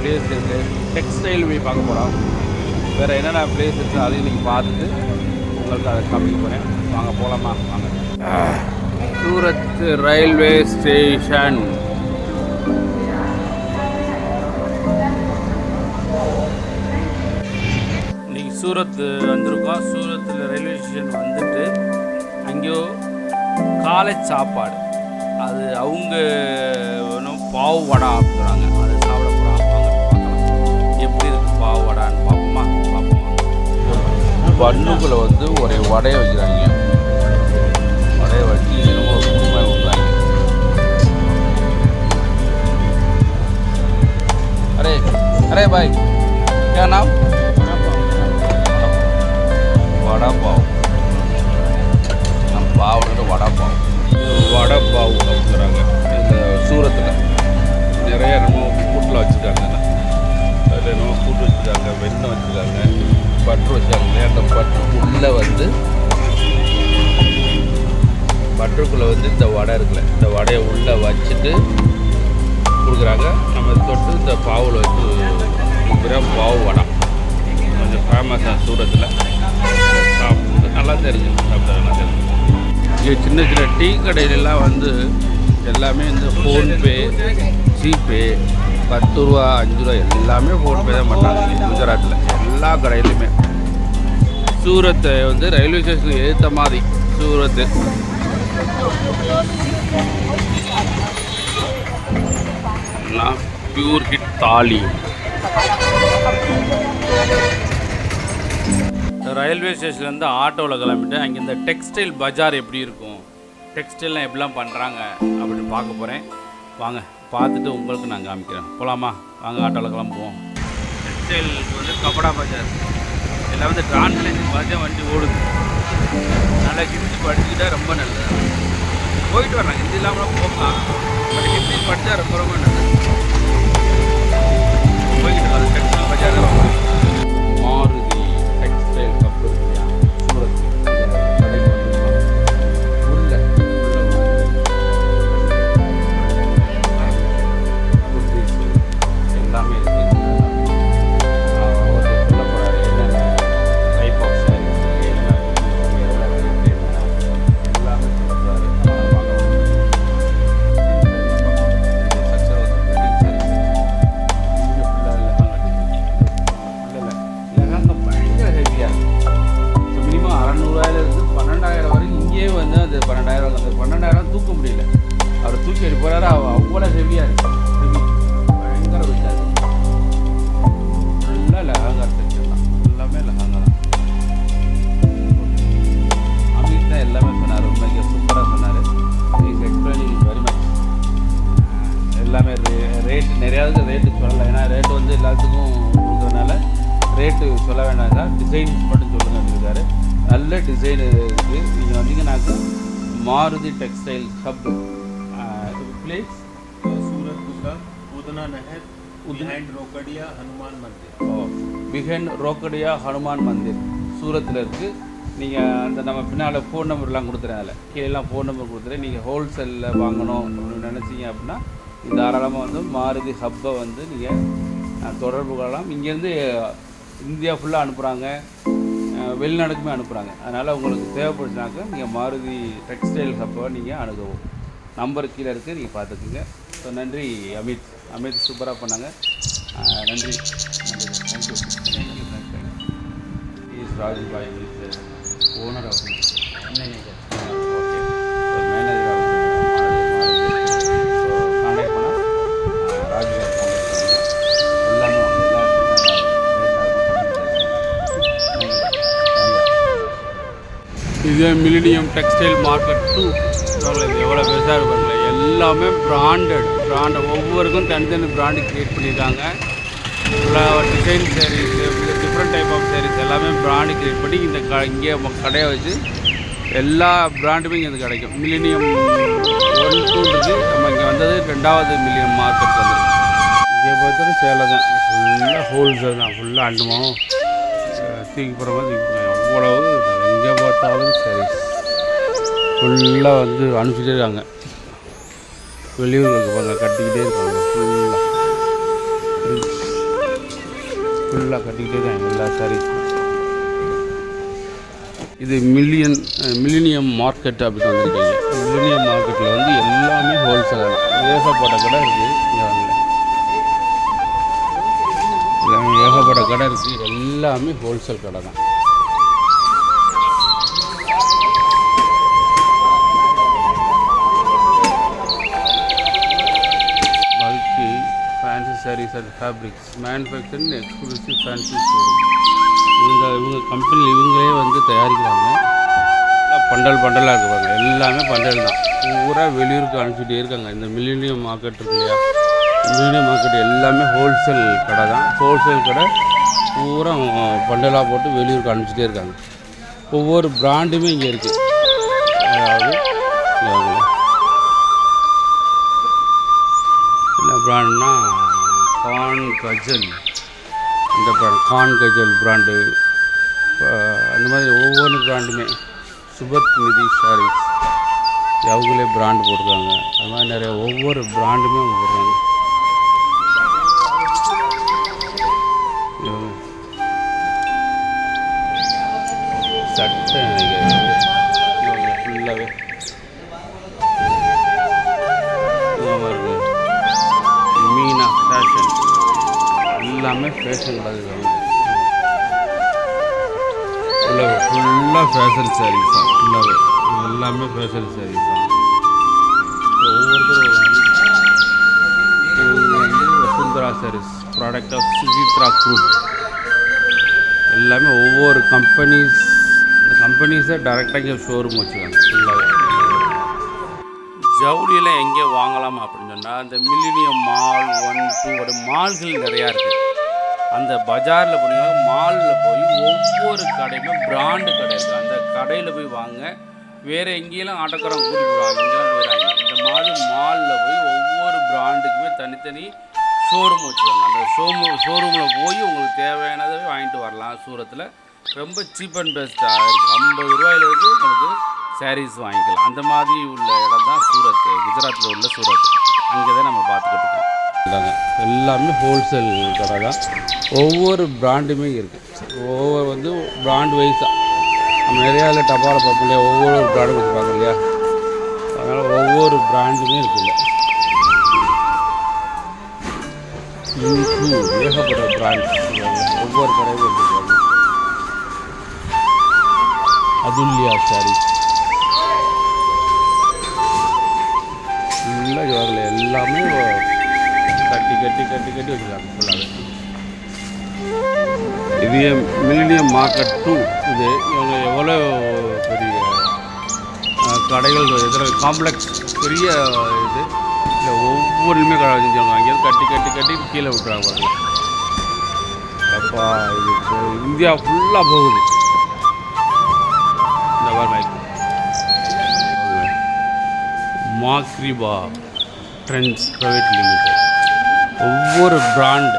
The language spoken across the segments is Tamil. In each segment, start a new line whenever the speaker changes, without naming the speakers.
பிளேஸ் இருக்குது டெக்ஸ்டைல் போய் பார்க்க போகிறோம் வேறு என்னென்ன பிளேஸ் இருக்குது அதையும் நீங்கள் பார்த்துட்டு உங்களுக்கு அதை காமிக்க போகிறேன் வாங்க போகலாமா வாங்க. சூரத் ரயில்வே ஸ்டேஷன் இன்னைக்கு சூரத் வந்திருக்கோம். சூரத்தில் ரயில்வே ஸ்டேஷன் வந்துட்டு அங்கேயோ காலை சாப்பாடு. அது அவங்க ஒன்றும் பாவு வடா அப்படிங்கிறாங்க அம்மாவோட நம்ம அம்மா பண்ணுக்குள்ளே வந்து ஒரு வடையை வைக்கிறாங்க வடையை வச்சு என்னமோ குடும்பம் கொடுத்தாங்க அரே அரே பாய் ஏன்னா வடை பாவம் வச்சுட்டு கொடுக்குறாங்க. நம்ம தொட்டு இந்த பாவில் வச்சு கொடுக்குற பாவு வடை. கொஞ்சம் ஃபேமஸாக சூரத்தில். சாப்பிட்டு நல்லா தெரிஞ்சு சாப்பிட்டா நல்லா தெரிஞ்சு. இங்கே சின்ன சின்ன டீ கடையிலலாம் வந்து எல்லாமே இந்த ஃபோன்பே ஜிபே பத்து ரூபா அஞ்சு ரூபா எல்லாமே ஃபோன்பே தான் பண்ணாங்க குஜராத்தில் எல்லா கடையிலுமே சூரத்தை வந்து ரயில்வே ஸ்டேஷனுக்கு ஏற்ற மாதிரி சூரத்து. பியூர் ஹிட் தாலி. ரயில்வே ஸ்டேஷன்லேருந்து ஆட்டோவில் கிளம்பிட்டு அங்கே இந்த டெக்ஸ்டைல் பஜார் எப்படி இருக்கும்? டெக்ஸ்டைல்லாம் எப்படிலாம் பண்ணுறாங்க அப்படின்னு பார்க்க போகிறேன் வாங்க பார்த்துட்டு உங்களுக்கு நான் காமிக்கிறேன். போகலாமா வாங்க ஆட்டோவில் கிளம்புவோம். டெக்ஸ்டைல் வந்து கபடா பஜார் எல்லாம் வந்து டிரான்ஸ்லேஷன் பார்த்து வண்டி ஓடுது. நல்லா கிழிச்சு படிச்சுக்கிட்டா ரொம்ப நல்லது. போயிட்டு வர்றாங்க ஹிந்தி இல்லாமல் போகலாம் பட் ஹிந்தி படித்தா ரொம்ப ரொம்ப நல்லது. போய்கிட்டு வர டெக்ஸ்டைல் பஜாரில் மாருதி டிசைன் மட்டும் சொல்லுங்கள் இருக்காரு நல்ல டிசைன் இருக்குது நீங்கள் வந்தீங்கன்னாக்கா Maruti textile hub place
Surat Gujarat Udhna Nagar behind Rokadia Hanuman Mandir.
ஓ. ரோக்கடியா ஹனுமான் மந்திர். சூரத்தில் இருக்குது நீங்கள் அந்த நம்ம பின்னால் ஃபோன் நம்பர்லாம் கொடுத்துறேன் அதில். கீழேலாம் ஃபோன் நம்பர் கொடுத்துறேன். நீங்கள் ஹோல்சேலில் வாங்கணும் அப்படின்னு நினச்சிங்க அப்படின்னா தாராளமாக வந்து மாருதி ஹப்பை வந்து நீங்கள் தொடர்பு கொள்ளலாம். இங்கேருந்து இந்தியா ஃபுல்லாக அனுப்புகிறாங்க வெளிநாடுக்குமே அனுப்புகிறாங்க அதனால் உங்களுக்கு தேவைப்படுச்சுனாக்கா நீங்கள் மாருதி டெக்ஸ்டைல் ஹப்பை நீங்கள் அணுகவும். நம்பர் கீழே இருக்குது நீங்கள் பார்த்துக்குங்க. ஸோ நன்றி அமித். அமித் சூப்பராக பண்ணாங்க. நன்றி. நன்றி. Thank you thank you thank you bye owner of இது மில்லினியம் டெக்ஸ்டைல் மார்க்கெட் டூ எவ்வளோ பெருசாக இருப்பாங்க எல்லாமே பிராண்டட் பிராண்ட் ஒவ்வொருக்கும் தனித்தனி பிராண்டு க்ரியேட் பண்ணியிருக்காங்க. ஃபுல்லாக design sarees different type of sarees எல்லாமே பிராண்டு க்ரியேட் பண்ணி இந்த க இங்கே கடையை வச்சு எல்லா பிராண்டுமே இங்கே கிடைக்கும். மில்லினியம் ஒன் டூன்றது நம்ம இங்கே வந்தது ரெண்டாவது மில்லியம் மார்க்கெட் வந்துருக்கு இங்கே பார்த்தாலும் சேலை தான். ஃபுல்லாக ஹோல்சேல் தான். ஃபுல்லாக அண்டுமாவும் தூக்கி போகிற மாதிரி அவ்வளவு எங்கே பார்த்தாலும் சரி. ஃபுல்லாக வந்து அனுப்பிச்சிட்டே இருக்காங்க வெளியூர்களுக்கு பாருங்க கட்டிக்கிட்டே இருக்காங்க ஃபுல்லாக ஃபுல்லாக கட்டிக்கிட்டே தான் எல்லா சாரீஸ் இது மில்லியன் மில்லினியம் மார்க்கெட் அப்படின்னு வந்திருக்கீங்க. மில்லினியம் மார்க்கெட்டில் வந்து எல்லாமே ஹோல்சேல் ஏகப்பட்ட கடை இருக்குது இங்கே வாங்கல எல்லாமே ஏகப்பட்ட கடை இருக்குது எல்லாமே ஹோல்சேல் கடை தான். Fancy sarees and fabrics manufacture exclusive fancy showroom இவங்க இவங்க கம்பெனி இவங்களே வந்து தயாரிக்கிறாங்க. பண்டல் பண்டலாக இருக்குவாங்க. எல்லாமே பண்டல் தான். பூரா வெளியூருக்கு அனுப்பிச்சிட்டே இருக்காங்க. இந்த மில்லினியம் மார்க்கெட் இருக்கு இல்லையா? மில்லினியம் மார்க்கெட் எல்லாமே ஹோல்சேல் கடை தான். ஹோல்சேல் கடை பூரா பண்டலாக போட்டு வெளியூருக்கு அனுப்பிச்சிட்டே இருக்காங்க. ஒவ்வொரு பிராண்டுமே இங்கே இருக்குது அதாவது என்ன பிராண்ட்னா கான் கஜல். இந்த பிராண்ட் கான் கஜல் பிராண்டு. அந்த மாதிரி ஒவ்வொரு பிராண்டுமே. சுபத் நிதி சாரீஸ். அவங்களே பிராண்டு போட்டிருக்காங்க. அது மாதிரி நிறைய ஒவ்வொரு பிராண்டுமே அவங்க போடுறாங்க எல்லாமே ஃபேஷன் கலர் இல்லை ஃபுல்லாக ஃபேஷன் சாரீஸ் தான் ஃபுல்லாகவே எல்லாமே ஃபேஷன் சாரீஸ் தான் ஒவ்வொருத்தரும் Vasundhara sarees product of Sujitra group எல்லாமே ஒவ்வொரு கம்பெனிஸ் இந்த கம்பெனிஸை டைரெக்டாக இங்கே ஷோரூம் வச்சுக்காங்க ஃபுல்லாகவே ஜவுளியில் எங்கே வாங்கலாம் அப்படின்னு சொன்னால் இந்த மில்லினியம் மால் ஒன் டூ ஒரு மால்கள் நிறையா இருக்குது அந்த பஜாரில் போனீங்கன்னா மாலில் போய் ஒவ்வொரு கடையுமே பிராண்டு கடை இருக்குது அந்த கடையில் போய் வாங்க. வேறு எங்கேயெல்லாம் ஆட்டோக்காரங்க கூட்டி போடுவாங்க இங்கெல்லாம் போயிடுறாங்க இந்த மாதிரி மாலில் போய் ஒவ்வொரு பிராண்டுக்குமே தனித்தனி ஷோரூம் வச்சுருவாங்க அந்த ஷோரூம் ஷோரூமில் போய் உங்களுக்கு தேவையானதை வாங்கிட்டு வரலாம். சூரத்தில் ரொம்ப சீப் அண்ட் பெஸ்ட்டாக இருக்குது ஐம்பது ரூபாயிலேருந்து உங்களுக்கு சாரீஸ் வாங்கிக்கலாம். அந்த மாதிரி உள்ள இடம் தான் சூரத் குஜராத்தில் உள்ள சூரத் அங்கே தான் நம்ம பார்த்துக்கிட்டு இருக்கோம். எல்லாமே. ஹோல்சேல் கடை தான். ஒவ்வொரு பிராண்டுமே இருக்குது ஒவ்வொரு வந்து பிராண்ட் வைஸாக நம்ம நிறையா இல்லை டப்பாவில் பார்ப்போம் இல்லையா? ஒவ்வொரு பிராண்டும் வச்சுருப்பாங்க இல்லையா? அதனால் ஒவ்வொரு பிராண்டுமே இருக்குல்ல ஏகப்பட்ட பிராண்ட் ஒவ்வொரு கடையும் வச்சுருக்காங்க அதுல்யா சாரீஸ் ஃபுல்லாக எல்லாமே கட்டி கட்டி கட்டி கட்டி வச்சுருக்காங்க ஃபுல்லாகவே இது மில்லினியம் மார்க்கெட் டூ இது இவங்க எவ்வளோ பெரிய கடைகள் இதில் காம்ப்ளெக்ஸ் பெரிய இது? இல்லை ஒவ்வொன்றுமே கடை செஞ்சாங்க. அங்கேயிருந்து கட்டி கட்டி கட்டி கீழே விட்டுறாங்க பாருங்க. அப்பா இது இந்தியா ஃபுல்லாக போகுது. இந்த பாருங்க. மாக்ரிபா ட்ரெண்ட்ஸ் ப்ரைவேட் லிமிடெட். ஒவ்வொரு பிராண்ட்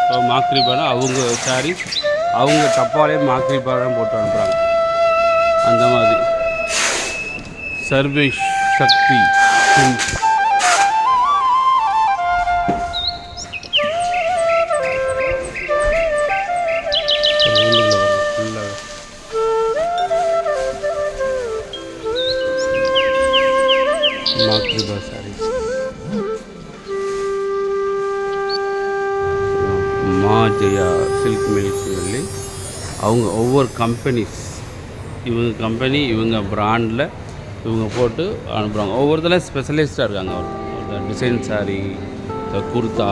இப்போ மாக்ரிபானா அவங்க சாரி அவங்க டப்பாலே மாக்ரிபா தான் போட்டு அனுப்புகிறாங்க அந்த மாதிரி. சர்வேஷ் சக்தி. ஜெயா சில்க் மில்ஸ் சொல்லி அவங்க ஒவ்வொரு கம்பெனிஸ் இவங்க கம்பெனி இவங்க பிராண்டில் இவங்க போட்டு அனுப்புகிறாங்க ஒவ்வொருத்தரும் ஸ்பெஷலிஸ்ட்டாக இருக்காங்க அவர் டிசைன் சாரீ இந்த குர்தா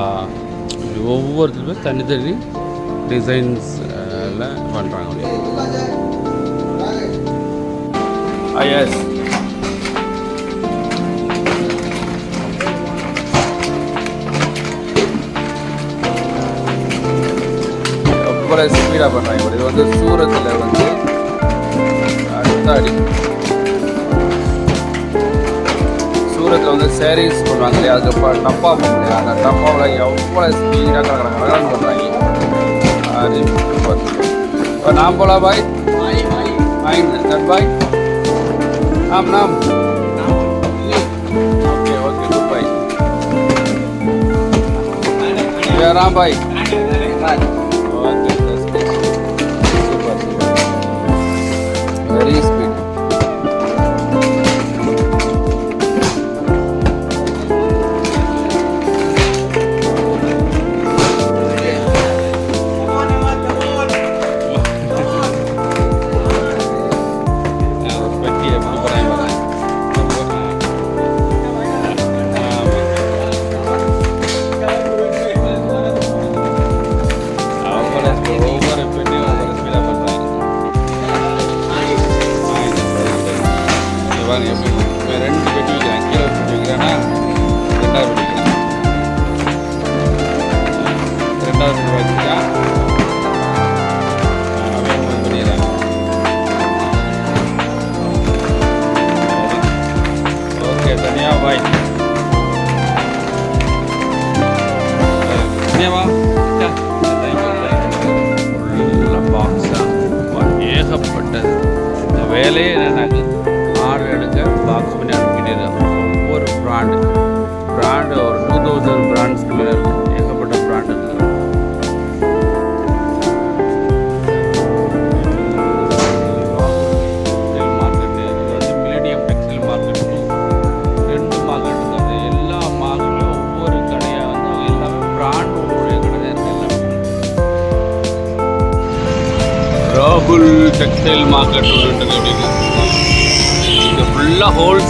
ஒவ்வொருத்தருமே தனித்தனி டிசைன்ஸ் எல்லாம் பண்ணுறாங்க எஸ் ரொம்ப ஸ்பீடாக பண்ணுறாங்க இது வந்து சூரத்தில் வந்து அடுத்த அடி சூரத்தில் வந்து சாரீஸ் பண்ணுவாங்க இல்லையா அதுக்கு இப்போ டப்பா பண்ணுறாங்க அந்த டப்பாவில் எவ்வளோ ஸ்பீடாக கலக்கிறாங்க பண்ணுறாங்க அது இப்போ நாம் போலா பாய் ஆயிடுது தட் பாய் நாம் நாம் okay okay good bye Ram பாய்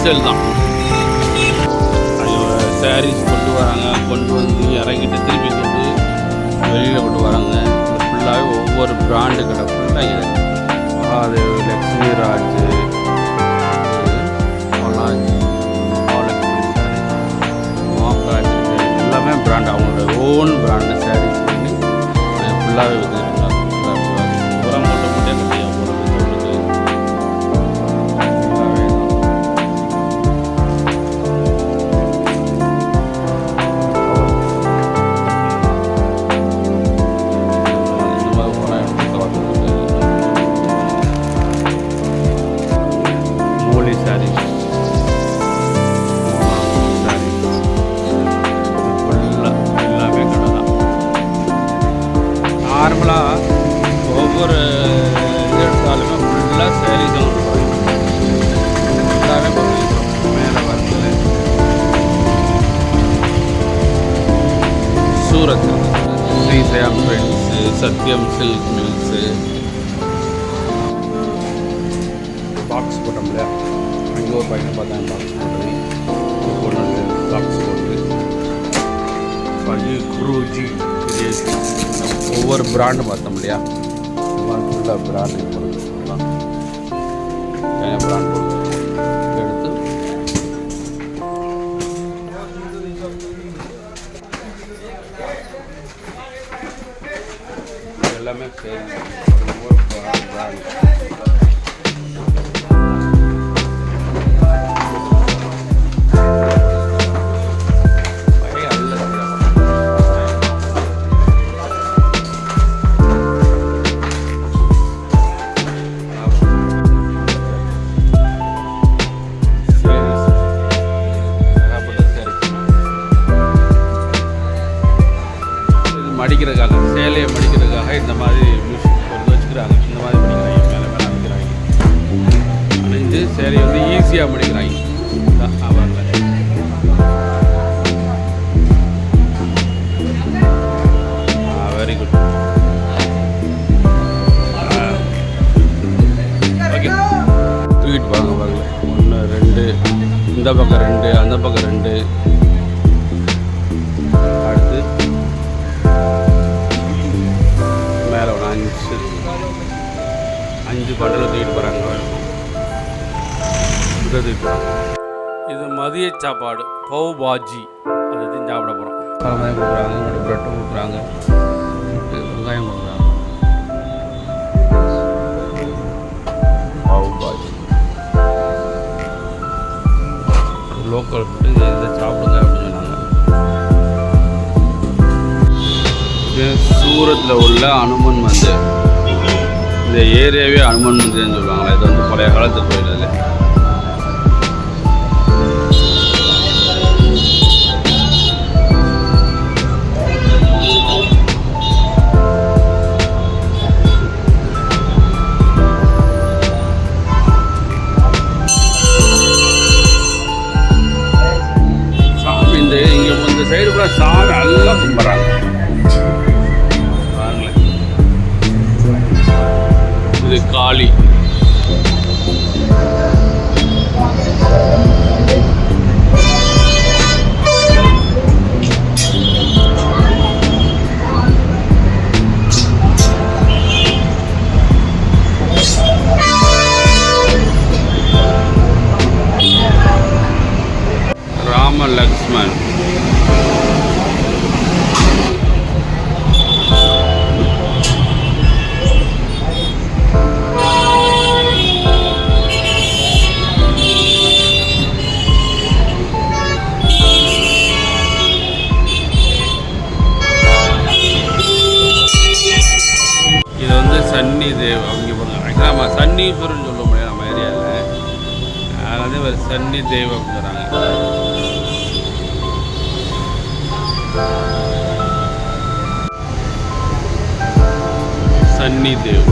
ஹோல்சேல் தான். சாரீஸ் கொண்டு வராங்க. கொண்டு வந்து இறங்கிட்டு திருப்பி கொண்டு வெளியில் கொண்டு வராங்க. ஃபுல்லாகவே ஒவ்வொரு பிராண்டு கடை ஃபுல்லாக இது. மகாதேவ் லக்ஷ்மி ராஜ் பொள்ளாச்சி எல்லாமே பிராண்ட் அவங்களோட ஓன் பிராண்டு சாரீஸ் ஃபுல்லாகவே friends Satyam silk mills box போட்டோம் இல்லையா அங்கே ஒரு பையனை பார்த்தா பாக்ஸ் போட்டது கொண்டு வந்து பாக்ஸ் போட்டு பள்ளி குருஜி ஒவ்வொரு பிராண்டு பார்த்தோம் இல்லையா ஃபுல்லாக பிராண்டு போடுறது பிராண்ட் இந்த மாதிரி இதை மதிய சாப்பாடு பவு பாஜி. அதை தான் சாப்பிட போகிறோம் வெங்காயம் கொடுக்குறாங்க ப்ரெட்டும் கொடுக்குறாங்க. வெங்காயம் கொடுக்குறாங்க. பவு பாஜி. லோக்கல் ஃபுட்டு இதை இதை சாப்பிடுங்க அப்படின்னு சொன்னாங்க. இது சூரத்தில் உள்ள அனுமன் மந்திர் இந்த ஏரியாவே அனுமன் மந்திர்னு சொல்லுவாங்களே இது வந்து பழைய காலத்து கோயில் சன்னி தேவ்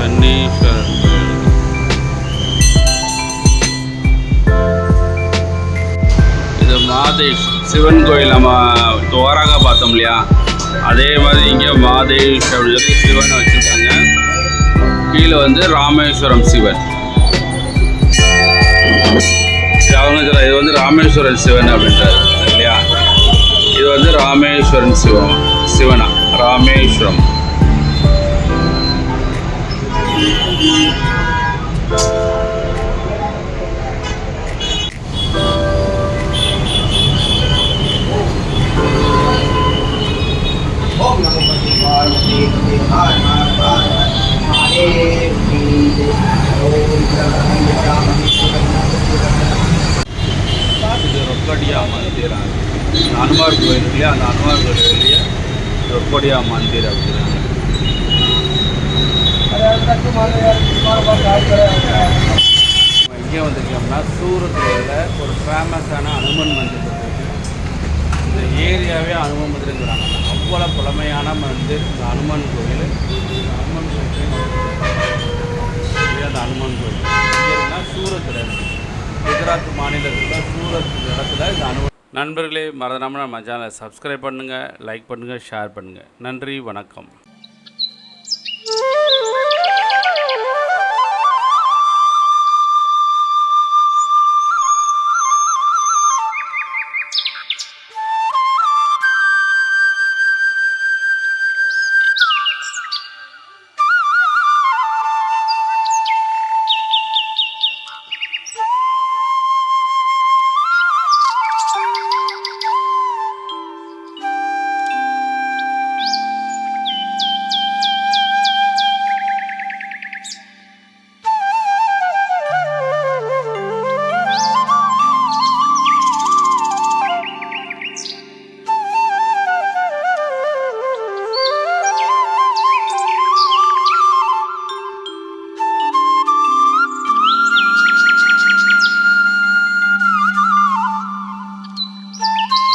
சன்னீஸ்வரன் கோயில். இது மாதேஷ் சிவன் கோயில் நம்ம தோராக பார்த்தோம் இல்லையா? அதே மாதிரி இங்கே மாதேஷ் அப்படின்னு சொல்லி சிவன் வச்சுருக்காங்க. கீழே வந்து ராமேஸ்வரம் சிவன். இது அவங்க இது வந்து ராமேஸ்வரன் சிவன் அப்படின்றாரு இல்லையா? இது வந்து ராமேஸ்வரன் சிவன் சிவனா? ராமேஸ்வரம். இது ரொக்கடியா மந்திரம். ஹனுமார் கோயில் இல்லையா அந்த அனுமார் கோயில் வெளியே ரொக்கடியா மந்திர் அப்படின்னு நம்ம எங்கே வந்திருக்கோம்னா சூரத்தில் ஒரு ஃபேமஸான அனுமன் மந்திர் இந்த ஏரியாவே அனுமன் மந்திருங்கிறாங்க அவ்வளோ பழமையான மந்திர் இந்த அனுமன் கோயில். அனுமன் கோயில் அந்த அனுமன் கோயில். இங்கே சூரத்தில் இருக்குது குஜராத் மாநிலத்தில் சூரத் இடத்துல இந்த அனுமன் நண்பர்களே மறந்துடாமல் நம்ம சேனலை சப்ஸ்கிரைப் பண்ணுங்கள் லைக் பண்ணுங்கள் ஷேர் பண்ணுங்கள் நன்றி வணக்கம்.